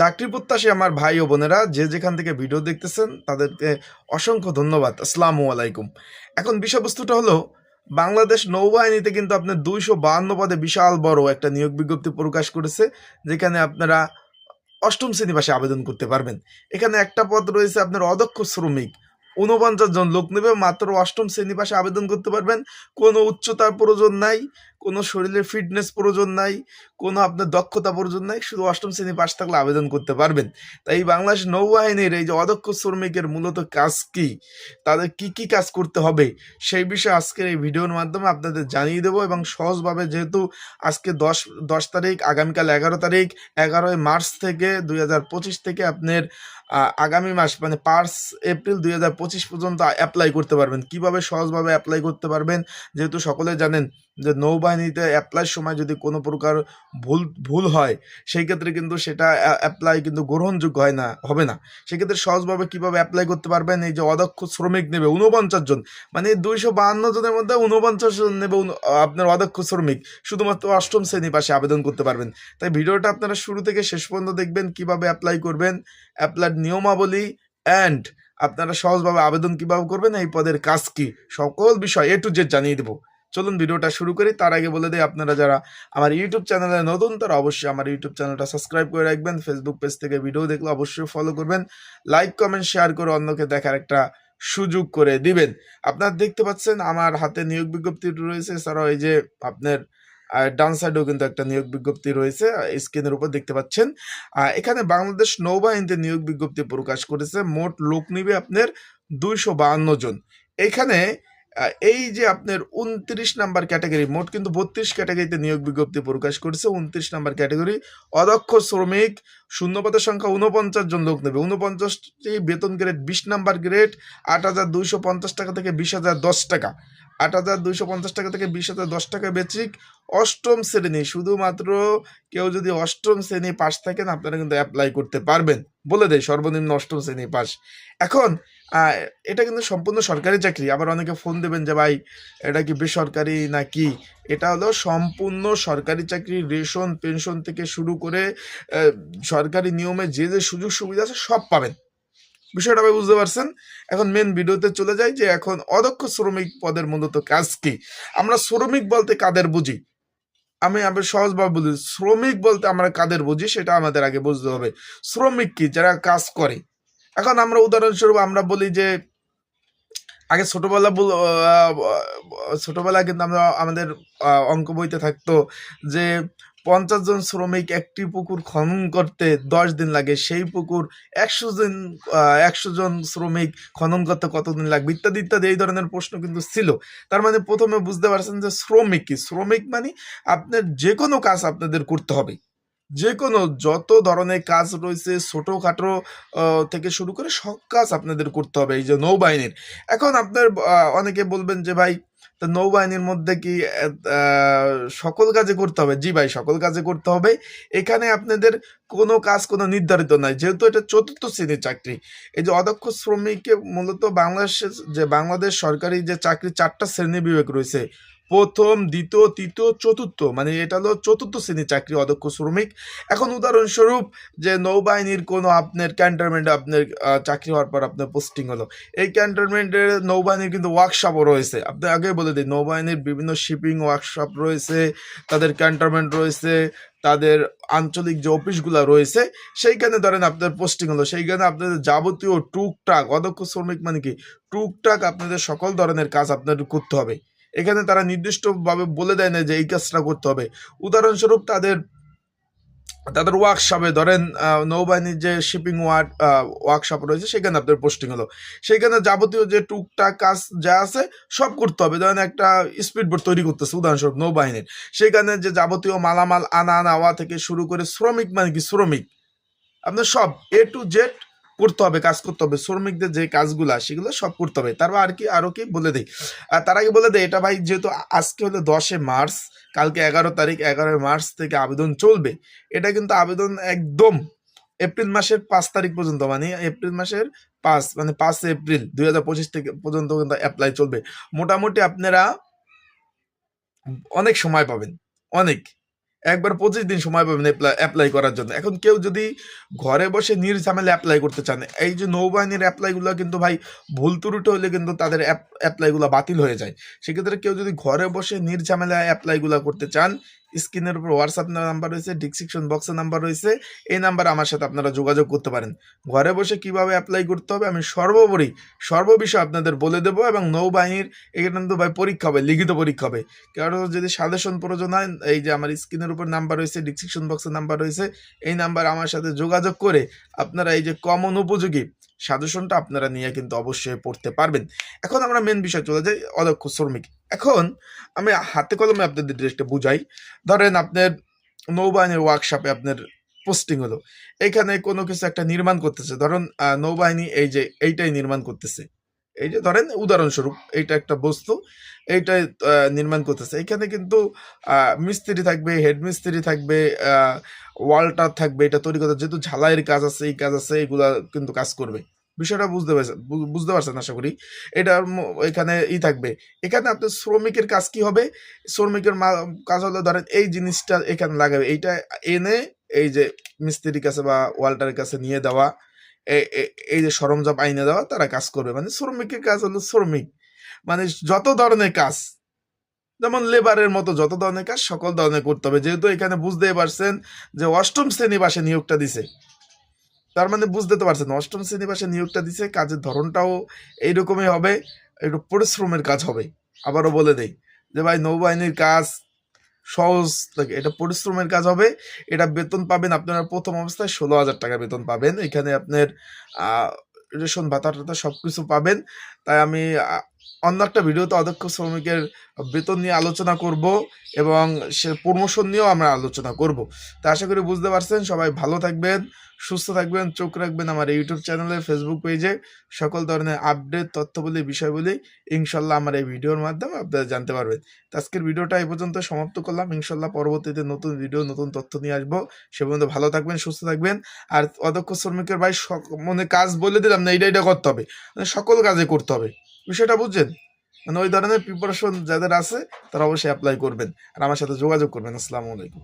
চাকরি প্রত্যাশী আমার ভাই ও বোনেরা যে যেখান থেকে ভিডিও দেখতেছেন, তাদেরকে অসংখ্য ধন্যবাদ। আসসালামু আলাইকুম। এখন বিষয়বস্তুটা হলো, বাংলাদেশ নৌবাহিনীতে কিন্তু আপনার দুইশো বাহান্ন পদে বিশাল বড় একটা নিয়োগ বিজ্ঞপ্তি প্রকাশ করেছে, যেখানে আপনারা অষ্টম শ্রেণি পাশে আবেদন করতে পারবেন। এখানে একটা পদ রয়েছে আপনার অদক্ষ শ্রমিক। ঊনপঞ্চাশ জন লোক নেবে, মাত্র অষ্টম শ্রেণি পাশে আবেদন করতে পারবেন। কোনো উচ্চতার প্রয়োজন নাই, কোনো শরীরের ফিটনেস প্রয়োজন নাই, কোনো আপনার দক্ষতা প্রয়োজন নাই, শুধু অষ্টম শ্রেণি পাশ থাকলে আবেদন করতে পারবেন। তাই এই বাংলাদেশ নৌবাহিনীর এই যে অদক্ষ শ্রমিকের মূলত কাজ কি, তাদের কি কি কাজ করতে হবে, সেই বিষয়ে আজকের এই ভিডিওর মাধ্যমে আপনাদের জানিয়ে দেবো এবং সহজভাবে যেহেতু আজকে দশ দশ তারিখ, আগামীকাল এগারো তারিখ, এগারোই মার্চ থেকে দুই হাজার পঁচিশ থেকে আপনার আগামী মাস মানে পাঁচ এপ্রিল দুই হাজার পঁচিশ পর্যন্ত অ্যাপ্লাই করতে পারবেন। কীভাবে সহজভাবে অ্যাপ্লাই করতে পারবেন? যেহেতু সকলে জানেন যে নৌবাহিনীতে অ্যাপ্লাইয়ের সময় যদি কোনো প্রকার ভুল ভুল হয়, সেই ক্ষেত্রে কিন্তু সেটা অ্যাপ্লাই কিন্তু গ্রহণযোগ্য হয় না, হবে না। সেক্ষেত্রে সহজভাবে কীভাবে অ্যাপ্লাই করতে পারবেন? এই যে অদক্ষ শ্রমিক নেবে উনপঞ্চাশ জন। মানে দুইশো বাহান্ন জনের মধ্যে উনপঞ্চাশ জন নেবে আপনার অদক্ষ শ্রমিক। শুধুমাত্র অষ্টম শ্রেণি পাশে আবেদন করতে পারবেন। তাই ভিডিওটা আপনারা শুরু থেকে শেষ পর্যন্ত দেখবেন, কীভাবে অ্যাপ্লাই করবেন। অ্যাপ্লাইড নিয়মাবলী অ্যান্ড আপনারা সহজভাবে আবেদন কীভাবে করবেন, এই পদের কাজ কি? সকল বিষয় এ টু জেড জানিয়ে দেবো। চলুন ভিডিওটা শুরু করি। তার আগে বলে দিই, আপনারা যারা আমার ইউটিউব চ্যানেলে নতুন, তারা অবশ্যই আমার ইউটিউব চ্যানেলটা সাবস্ক্রাইব করে রাখবেন। ফেসবুক পেজ থেকে ভিডিও দেখলে অবশ্যই ফলো করবেন। লাইক কমেন্ট শেয়ার করে অন্যকে দেখার একটা সুযোগ করে দিবেন। আপনারা দেখতে পাচ্ছেন, আমার হাতে নিয়োগ বিজ্ঞপ্তি রয়েছে। এছাড়াও এই যে আপনার আহ, ডান সাইডেও কিন্তু একটা নিয়োগ বিজ্ঞপ্তি রয়েছে স্ক্রিনের উপর দেখতে পাচ্ছেন। এখানে বাংলাদেশ নৌবাহিনীতে নিয়োগ বিজ্ঞপ্তি প্রকাশ করেছে। মোট লোক নিবে আপনার দুইশো বাহান্ন জন। এখানে এই যে আপনার উনত্রিশ নাম্বার ক্যাটাগরি, মোট কিন্তু বত্রিশ ক্যাটাগরিতে নিয়োগ বিজ্ঞপ্তি প্রকাশ করেছে। উনত্রিশ নাম্বার ক্যাটাগরি, অদক্ষ শ্রমিক, শূন্যপদের সংখ্যা উনপঞ্চাশ জন লোক নেবে। উনপঞ্চাশটি বেতন গ্রেড বিশ নাম্বার গ্রেড আট হাজার দুইশো পঞ্চাশ টাকা থেকে বিশ হাজার দশ টাকা। আট হাজার দুইশো পঞ্চাশ টাকা থেকে বিশ হাজার দশ টাকা বেচিক। অষ্টম শ্রেণি, শুধুমাত্র কেউ যদি অষ্টম শ্রেণি পাস থাকেন, আপনারা কিন্তু অ্যাপ্লাই করতে পারবেন। বলে দেয় সর্বনিম্ন অষ্টম শ্রেণি পাস এখন এটা কিন্তু সম্পূর্ণ সরকারি চাকরি। আবার অনেকে ফোন দেবেন যে, ভাই, এটা কি বেসরকারি না কি এটা হলো সম্পূর্ণ সরকারি চাকরি রেশন পেনশন থেকে শুরু করে সরকারি নিয়মে যে যে সুযোগ সুবিধা আছে সব পাবেন। বিষয়টা ভাই বুঝতে পারছেন? এখন মেন ভিডিওতে চলে যাই যে, এখন অদক্ষ শ্রমিক পদের মূলত কাজ কি? আমরা শ্রমিক বলতে কাদের বুঝি? আমি আমি সহজভাবে বলি, শ্রমিক বলতে আমরা কাদের বুঝি? সেটা আমাদের আগে বুঝতে হবে। শ্রমিক কি? যারা কাজ করে। এখন আমরা উদাহরণস্বরূপ আমরা বলি যে আগে ছোটবেলা বল- আহ, ছোটবেলায় কিন্তু আমরা আমাদের অঙ্ক বইতে থাকতো যে পঞ্চাশ জন শ্রমিক একটি পুকুর খনন করতে দশ দিন লাগে। সেই পুকুর একশো জন একশো জন শ্রমিক খনন করতে কতদিন লাগবে? ইত্যাদি ইত্যাদি এই ধরনের প্রশ্ন কিন্তু ছিল। তার মানে প্রথমে বুঝতে পারছেন যে শ্রমিক কি? শ্রমিক মানে আপনার যে কোনো কাজ আপনাদের করতে হবে। যে কোনো যত ধরনের কাজ রয়েছে, ছোটোখাটো থেকে শুরু করে সব কাজ আপনাদের করতে হবে, এই যে নৌবাহিনীর। এখন আপনার অনেকে বলবেন যে, ভাই, তা নৌবাহিনীর মধ্যে কি সকল কাজে করতে হবে? জি ভাই, সকল কাজে করতে হবে। এখানে আপনাদের কোনো কাজ, কোনো নির্ধারিত নাই, যেহেতু এটা চতুর্থ শ্রেণির চাকরি। এই যে অদক্ষ শ্রমিককে মূলত বাংলাদেশের, যে বাংলাদেশ সরকারি যে চাকরি, চারটা শ্রেণি বিভাগ রয়েছে প্রথম, দ্বিতীয়, তৃতীয়, চতুর্থ মানে এটা হলো চতুর্থ শ্রেণির চাকরি অদক্ষ শ্রমিক। এখন উদাহরণস্বরূপ যে নৌবাহিনীর কোনো আপনার ক্যান্টনমেন্টে আপনার চাকরি হওয়ার পর আপনার পোস্টিং হলো। এই ক্যান্টনমেন্টের নৌবাহিনীর কিন্তু ওয়ার্কশপও রয়েছে। আপনি আগে বলে দিই, নৌবাহিনীর বিভিন্ন শিপিং ওয়ার্কশপ রয়েছে, তাদের ক্যান্টনমেন্ট রয়েছে, তাদের আঞ্চলিক যে অফিসগুলো রয়েছে, সেইখানে ধরেন আপনার পোস্টিং হলো। সেইখানে আপনাদের যাবতীয় টুকটাক অদক্ষ শ্রমিক মানে কি? টুকটাক আপনাদের সকল ধরনের কাজ আপনাদের করতে হবে। এখানে তারা নির্দিষ্টভাবে বলে দেয় না যে এই কাজটা করতে হবে। উদাহরণস্বরূপ তাদের তাদের ওয়ার্কশপে ধরেন নৌবাহিনীর যে শিপিং ওয়ার্ক ওয়ার্কশপ রয়েছে, সেখানে আপনার পোস্টিং হলো। সেখানে যাবতীয় যে টুকটাক কাজ যা আছে, সব করতে হবে। ধরেন একটা স্পিড বোট তৈরি করতেছে, উদাহরণস্বরূপ নৌবাহিনীর। সেখানে যে যাবতীয় মালামাল আনা নেওয়া থেকে শুরু করে শ্রমিক মানে কি শ্রমিক? আপনার সব এ টু জেড করতে হবে, কাজ করতে হবে। শ্রমিকদের যে কাজগুলো, সেগুলো সব করতে হবে। তারপর আর কি আরও কি বলে দেই? তার আগে বলে দেয় এটা ভাই যেহেতু আজকে হলো দশে মার্চ, কালকে এগারো তারিখ, এগারোই মার্চ থেকে আবেদন চলবে। এটা কিন্তু আবেদন একদম এপ্রিল মাসের পাঁচ তারিখ পর্যন্ত মানে এপ্রিল মাসের পাঁচ মানে পাঁচ এপ্রিল দুই হাজার পঁচিশ থেকে পর্যন্ত কিন্তু অ্যাপ্লাই চলবে। মোটামুটি আপনারা অনেক সময় পাবেন, অনেক। একবার পঁচিশ দিন সময় পাবেন অ্যাপ্লাই করার জন্য। এখন কেউ যদি ঘরে বসে নির্ঝামেলা অ্যাপ্লাই করতে চান, এই যে নৌবাহিনীর অ্যাপ্লাইগুলো কিন্তু ভাই ভুল ত্রুটি হলে কিন্তু তাদের অ্যাপ অ্যাপ্লাইগুলো বাতিল হয়ে যায়। সেক্ষেত্রে কেউ যদি ঘরে বসে নির্ঝামেলা অ্যাপ্লাইগুলো করতে চান স্ক্রিনের উপর হোয়াটসঅ্যাপ নাম্বার রয়েছে ডিসক্রিপশন বক্সের নাম্বার রয়েছে, এই নাম্বারে আমার সাথে আপনারা যোগাযোগ করতে পারেন। ঘরে বসে কীভাবে অ্যাপ্লাই করতে হবে আমি সর্বোপরি, সর্ববিষয় আপনাদের বলে দেবো এবং নৌবাহিনীর এখানে কিন্তু ভাই পরীক্ষা হবে, লিখিত পরীক্ষা হবে। কারণ যদি সাজেশন প্রয়োজন হয়, এই যে আমার স্ক্রিনের উপর নাম্বার রয়েছে ডিসক্রিপশন বক্সের নাম্বার রয়েছে, এই নাম্বার আমার সাথে যোগাযোগ করে আপনারা এই যে কমন উপযোগী সাজেশনটা আপনারা নিয়ে কিন্তু অবশ্যই পড়তে পারবেন। এখন আমরা মেন বিষয় চলে যাই অদক্ষ শ্রমিক। এখন আমি হাতে কলমে আপনাদের ড্রেসটা বুঝাই। ধরেন আপনার নৌবাহিনীর ওয়ার্কশপে আপনার পোস্টিং হলো। এখানে কোনো কিছু একটা নির্মাণ করতেছে। ধরুন নৌবাহিনী এই যে এইটাই নির্মাণ করতেছে। এই যে ধরেন, উদাহরণস্বরূপ এইটা একটা বস্তু এইটাই নির্মাণ করতেছে। এখানে কিন্তু মিস্ত্রি থাকবে হেড মিস্ত্রি থাকবে ওয়ালটার থাকবে, এটা তৈরি করতে যেহেতু ঝালাইয়ের কাজ আছে, এই কাজ আছে, এগুলা কিন্তু কাজ করবে। বিষয়টা বুঝতে পারছেন বুঝতে পারছেন আশা করি। এটার ম- এখানে ই থাকবে। এখানে আপনার শ্রমিকের কাজ কি হবে? শ্রমিকের কাজ হলো ধরেন এই জিনিসটা এখানে লাগাবে। এইটা এনে এই যে মিস্ত্রির কাছে বা ওয়াল্টারের কাছে নিয়ে দেওয়া এই যে সরঞ্জাম আইনে দেওয়া, তারা কাজ করবে। মানে শ্রমিকের কাজ হলো শ্রমিক। মানে যত ধরনের কাজ, যেমন লেবারের মতো যত ধরনের কাজ, সকল ধরনের করতে হবে। যেহেতু এখানে বুঝতেই পারছেন যে অষ্টম শ্রেণি বাসে নিয়োগটা দিছে। তার মানে বুঝতে তো পারছেন, অষ্টম শ্রেণি বাসে নিয়োগটা দিছে, কাজের ধরনটাও এইরকমই হবে, একটু পরিশ্রমের কাজ হবে, আবারও বলে দেই। যে ভাই, নৌবাহিনীর কাজ সহজ থাকে এটা পরিশ্রমের কাজ হবে, এটা বেতন পাবেন আপনারা প্রথম অবস্থায় ষোলো হাজার টাকা বেতন পাবেন, এখানে আপনার রেশন ভাতা টাতা সব কিছু পাবেন, তাই আমি অন্য একটা ভিডিওতে অদক্ষ শ্রমিকের বেতন নিয়ে আলোচনা করব এবং সে প্রমোশন নিয়েও আমরা আলোচনা করব। তা আশা করি বুঝতে পারছেন, সবাই ভালো থাকবেন, সুস্থ থাকবেন, চোখ রাখবেন আমার ইউটিউব চ্যানেলে ফেসবুক পেজে সকল ধরনের আপডেট তথ্যবলী, বিষয়বলী ইনশাল্লাহ আমার এই ভিডিওর মাধ্যমে আপনারা জানতে পারবেন। তো আজকের ভিডিওটা এই পর্যন্ত সমাপ্ত করলাম। ইনশাল্লাহ পরবর্তীতে নতুন ভিডিও নতুন তথ্য নিয়ে আসব। সে পর্যন্ত ভালো থাকবেন, সুস্থ থাকবেন। আর অদক্ষ শ্রমিকের ভাই মানে কাজ বলে দিলাম না, এইটা এটা করতে হবে। মানে সকল কাজে করতে হবে। বিষয়টা বুঝছেন? মানে ওই ধরনের প্রিপারেশন যাদের আছে, তারা অবশ্যই অ্যাপ্লাই করবেন। আর আমার সাথে যোগাযোগ করবেন। আসসালামু আলাইকুম।